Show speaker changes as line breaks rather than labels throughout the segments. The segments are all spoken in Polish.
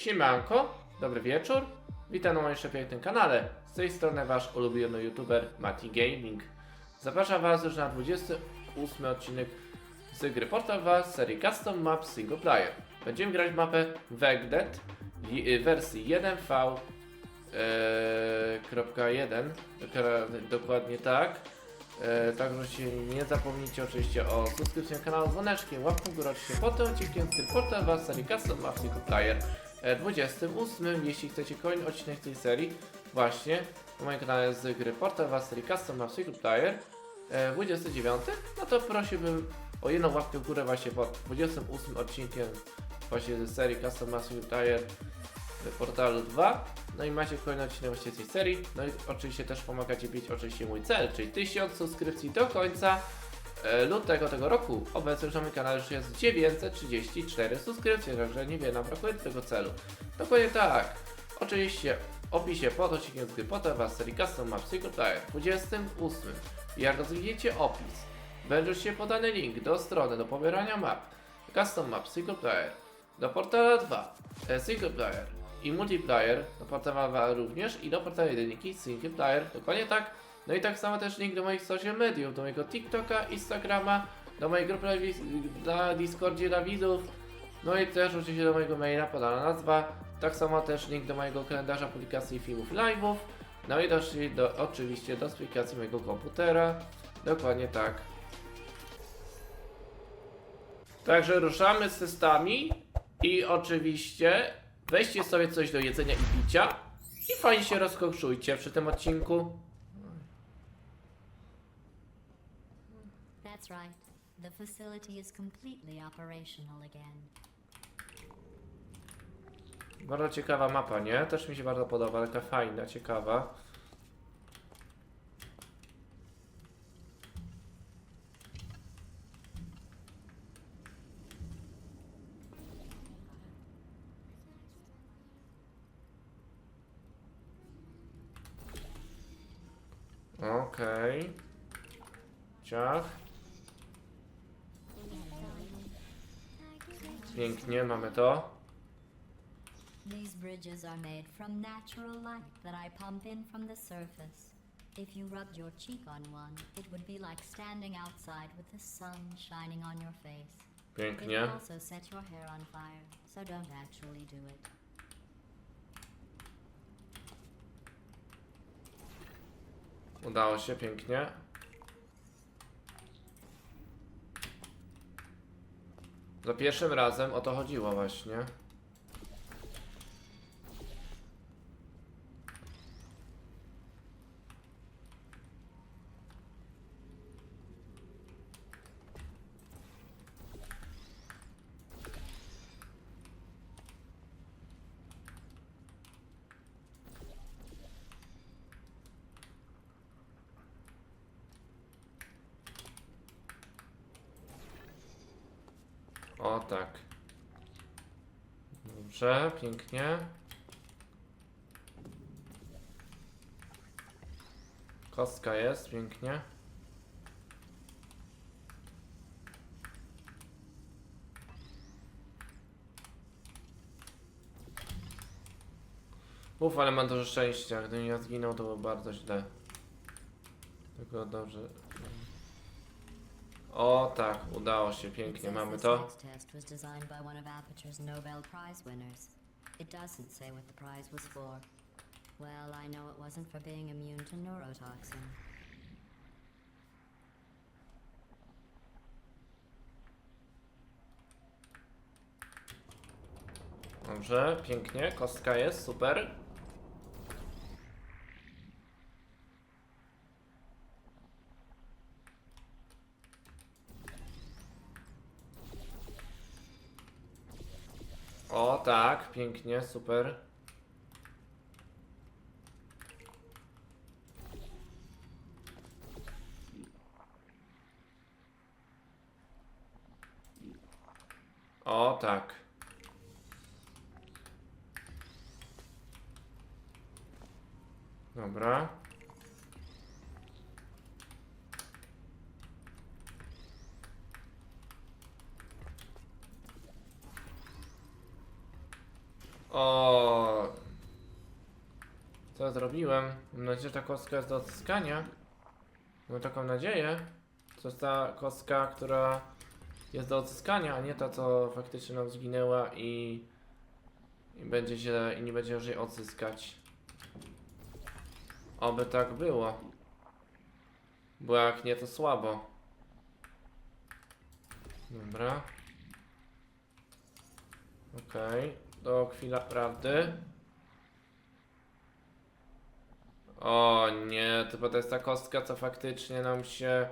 Siemanko, dobry wieczór. Witam na moim pięknym kanale. Z tej strony wasz ulubiony youtuber Mati Gaming. Zapraszam was już na 28 odcinek z gry Portal z serii Custom Map Single Player. Będziemy grać mapę Vegdet w wersji 1v e, kropka 1, dokra- dokładnie tak. E, także się nie zapomnijcie oczywiście o subskrypcji kanału, dzwoneczkiem, łapką w górę oczywiście pod tym odcinkiem z Portal was serii Custom Player 28. Jeśli chcecie kolejny odcinek tej serii, właśnie na moim kanale z gry Portal was serii Custom Map Single Player e, 29, no to prosiłbym o jedną łapkę w górę właśnie pod 28 odcinkiem właśnie ze serii Custom Single Player w portalu 2. No i macie kolejny odcinek właśnie z tej serii. No i oczywiście też pomagacie bić oczywiście mój cel, czyli 1000 subskrypcji do końca e, lutego tego roku. Obecnie już na moim kanale już jest 934 subskrypcje, także niewiele nam brakuje do tego celu. Dokładnie tak. Oczywiście w opisie pod odcinkiem z gry was serii Custom Map Single Player 28. Jak rozwijecie opis, będzie się podany link do strony do pobierania map Custom Map Single Player do portala 2 e, Single Player i Multiplayer do portala 2 również i do portala 1 Single Player dokładnie tak no i tak samo też link do moich social mediów, do mojego TikToka, Instagrama, do mojej grupy na Discordzie dla widzów, no i też oczywiście do mojego maila podana nazwa, tak samo też link do mojego kalendarza publikacji filmów live'ów, no i też do, oczywiście do aplikacji mojego komputera, dokładnie tak. Także ruszamy z testami i oczywiście weźcie sobie coś do jedzenia i picia i fajnie się rozkoszujcie przy tym odcinku.
That's right. The facility is completely operational again.
Bardzo ciekawa mapa, nie? Też mi się bardzo podoba, taka fajna, ciekawa. Okej. Ciach. Pięknie, mamy to.
These bridges are made from natural light that I pump in from the surface. If you rubbed your cheek on one, it would be like standing outside with the sun shining on your face. It
Pięknie.
will also set your hair on fire, so don't actually do it.
Udało się pięknie. Za pierwszym razem o to chodziło właśnie. O tak. Dobrze, pięknie. Kostka jest, pięknie. Uf, ale mam dużo szczęścia. Gdybym ja zginął, to było bardzo źle. Tylko dobrze. O tak, udało się, pięknie, mamy to.
It doesn't say what the prize was for. Well, I know it wasn't for being immune to neurotoxin.
Dobrze, pięknie, kostka jest, super. O tak, pięknie, super. O tak. Dobra. O. Co zrobiłem? Mam nadzieję, że ta kostka jest do odzyskania. Mam taką nadzieję. To jest ta kostka, która jest do odzyskania, a nie ta, co faktycznie nam zginęła i, i będzie źle i nie będzie już jej odzyskać. Oby tak było. Bo jak nie, to słabo. Dobra. Okej, do chwila prawdy. O nie, to chyba to jest ta kostka, co faktycznie nam się,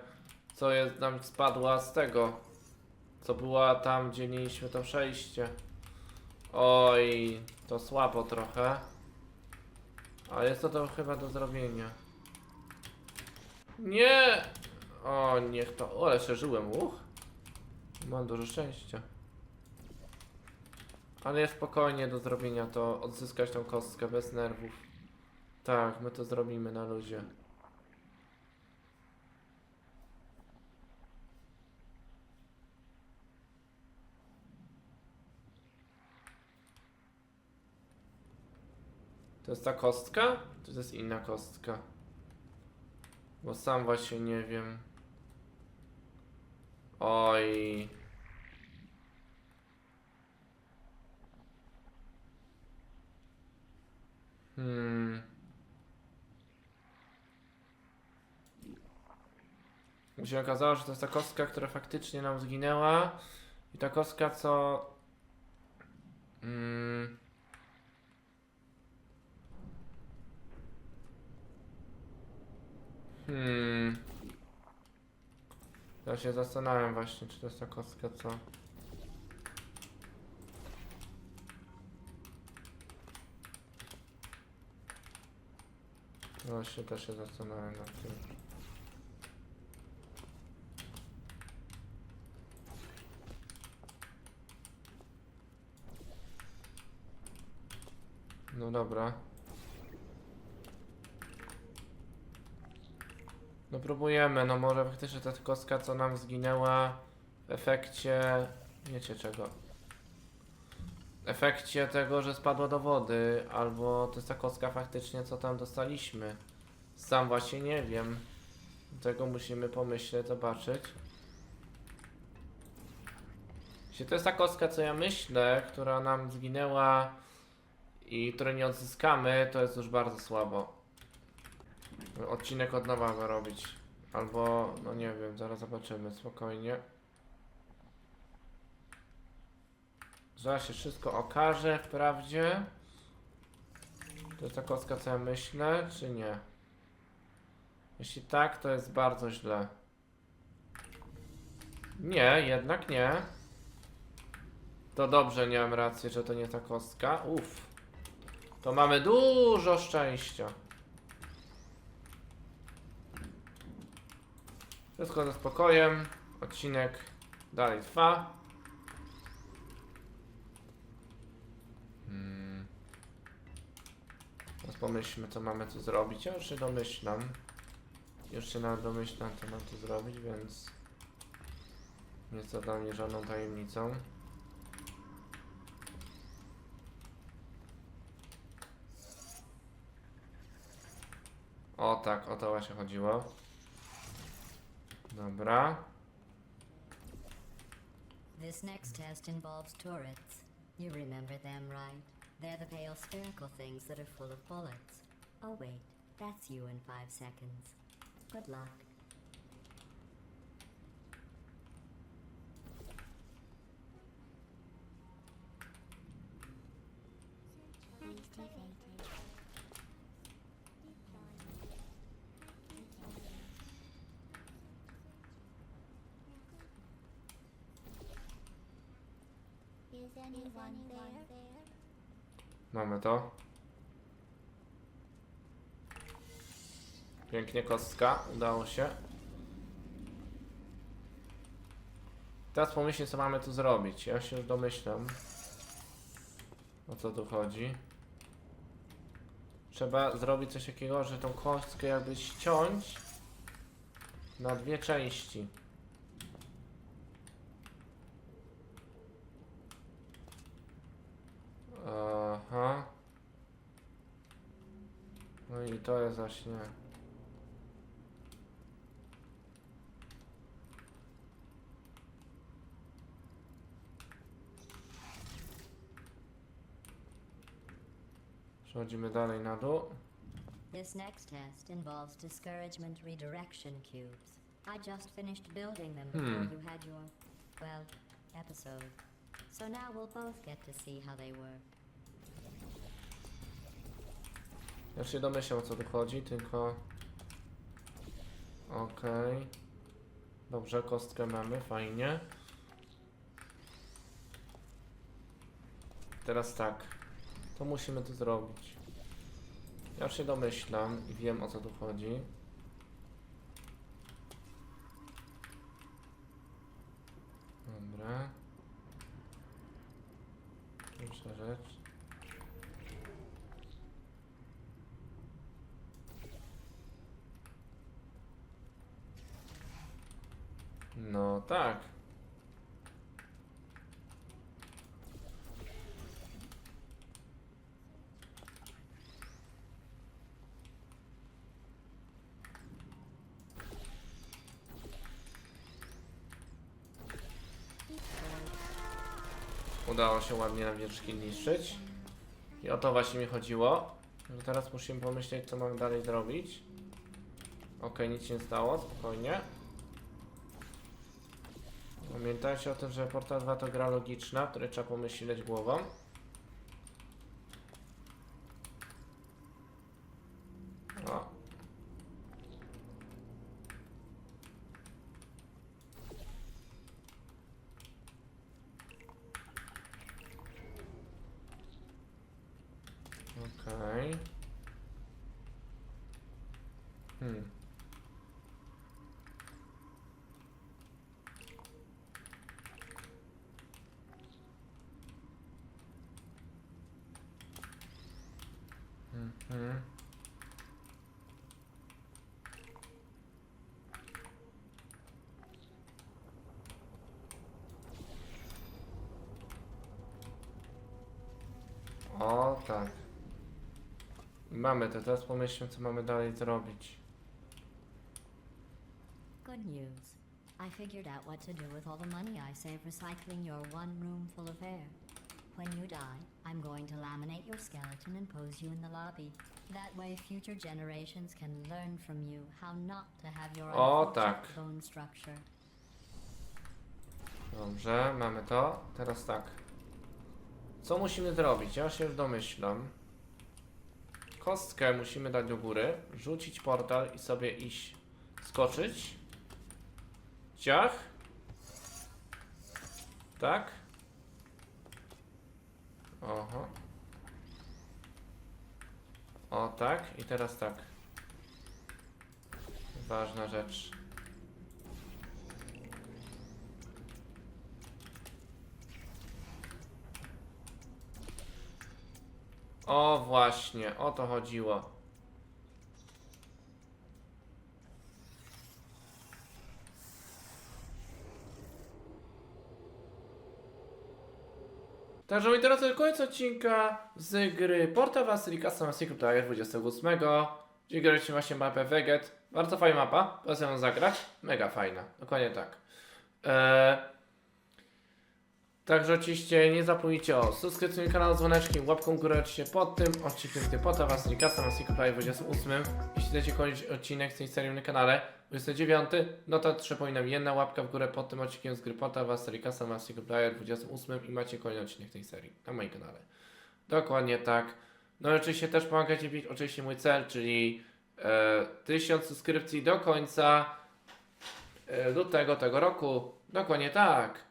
co jest nam spadła z tego, co była tam, gdzie mieliśmy to przejście. Oj, to słabo trochę. Ale jest to, to chyba do zrobienia. Nie! O, niech to. O, ale przeżyłem, uch. Mam dużo szczęścia. Ale jest spokojnie do zrobienia to, odzyskać tą kostkę bez nerwów. Tak, my to zrobimy na luzie. To jest ta kostka? To jest inna kostka? Bo sam właśnie nie wiem. Oj. Hmm. Mi się okazało, że to jest ta kostka, która faktycznie nam zginęła. I ta kostka, co. Mm, Hmm. Ja się zastanawiam właśnie, czy to jest ta kostka, co. Właśnie też się zastanawiam nad tym. No dobra. No próbujemy, no może faktycznie ta kostka co nam zginęła w efekcie... wiecie czego? W efekcie tego, że spadła do wody, albo to jest ta kostka faktycznie co tam dostaliśmy. Sam właśnie nie wiem. Tego musimy pomyśleć, zobaczyć. Jeśli to jest ta kostka co ja myślę, która nam zginęła i której nie odzyskamy, to jest już bardzo słabo. Odcinek od nowa ma robić. Albo, no nie wiem, zaraz zobaczymy, spokojnie. Zaraz się wszystko okaże wprawdzie. To jest ta kostka, co ja myślę, czy nie? Jeśli tak, to jest bardzo źle. Nie, jednak nie. To dobrze, nie mam racji, że to nie ta kostka. Uff. To mamy dużo szczęścia. Wszystko ze spokojem. Odcinek dalej trwa. Hmm. Teraz pomyślmy, co mamy tu zrobić. Ja już się domyślam. Już się nawet domyślam, co mam tu zrobić, więc nie jest to dla mnie żadną tajemnicą. O tak, o to właśnie chodziło. Dobra.
This next test involves turrets. You remember them, right? They're the pale spherical things that are full of bullets. Oh, wait, that's you in five seconds. Good luck.
Is
Mamy to. Pięknie kostka, udało się. Teraz pomyślcie co mamy tu zrobić. Ja się już domyślam. O co tu chodzi. Trzeba zrobić coś takiego, że tą kostkę jakby ściąć na dwie części. To jest właśnie... Przechodzimy dalej na dół.
This next test involves discouragement redirection cubes. I just finished building them before
Hmm.
you had your, well, episode. So now we'll both get to see how they work.
Ja się domyślam o co tu chodzi, tylko... Okej. Dobrze, kostkę mamy, fajnie. Teraz tak. To musimy tu zrobić. Ja się domyślam i wiem o co tu chodzi. Dobra. Pierwsza rzecz. No tak. Udało się ładnie nawieczki niszczyć. I o to właśnie mi chodziło. Że teraz musimy pomyśleć, co mamy dalej zrobić. Okej, nic się nie stało, spokojnie. Pamiętajcie o tym, że Portal 2 to gra logiczna, której trzeba pomyśleć głową. O. Okej. Hmm. Mhm. O tak. Mamy to, teraz pomyślmy co mamy dalej zrobić.
Good news. I figured out what to do with all the money I save recycling your one room full of air. When you die, I'm going to laminate your skeleton and pose you in the lobby. That way future generations can learn from you how not to have your
O,
unfortunate
tak.
bone structure.
Dobrze, mamy to. Teraz tak. Co musimy zrobić? Ja się domyślam. Kostkę musimy dać do góry, rzucić portal i sobie iść skoczyć. Ciach. Tak. Oho. O tak i teraz tak. Ważna rzecz. O właśnie, o to chodziło. Także moi drodzy, koniec odcinka z gry Porta Vasilika Sama Secret Player 28. Gdzie graliśmy właśnie mapę Veget. Bardzo fajna mapa, polecam ją zagrać. Mega fajna, dokładnie tak. Eee, Także oczywiście nie zapomnijcie o subskrypcji na kanał, dzwoneczkiem, łapką górę oczywiście pod tym odcinkiem z Pota Was, Rikasa na Secret Player 28. Jeśli chcecie kończyć odcinek z tej serii na kanale 29, no to przypominam, jedna łapka w górę pod tym odcinkiem z gry Pota Was, Rikasa Secret Player 28 i macie kolejny odcinek tej serii na moim kanale. Dokładnie tak. No i oczywiście też pomagajcie bić oczywiście mój cel, czyli e, 1000 subskrypcji do końca e, lutego tego roku. Dokładnie tak.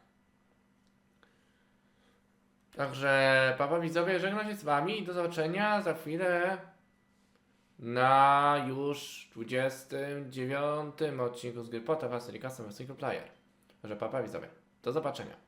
Także papa widzowie, żegnam się z wami i do zobaczenia za chwilę na już 29 odcinku z gry Pota Single Player. Także papa widzowie, do zobaczenia.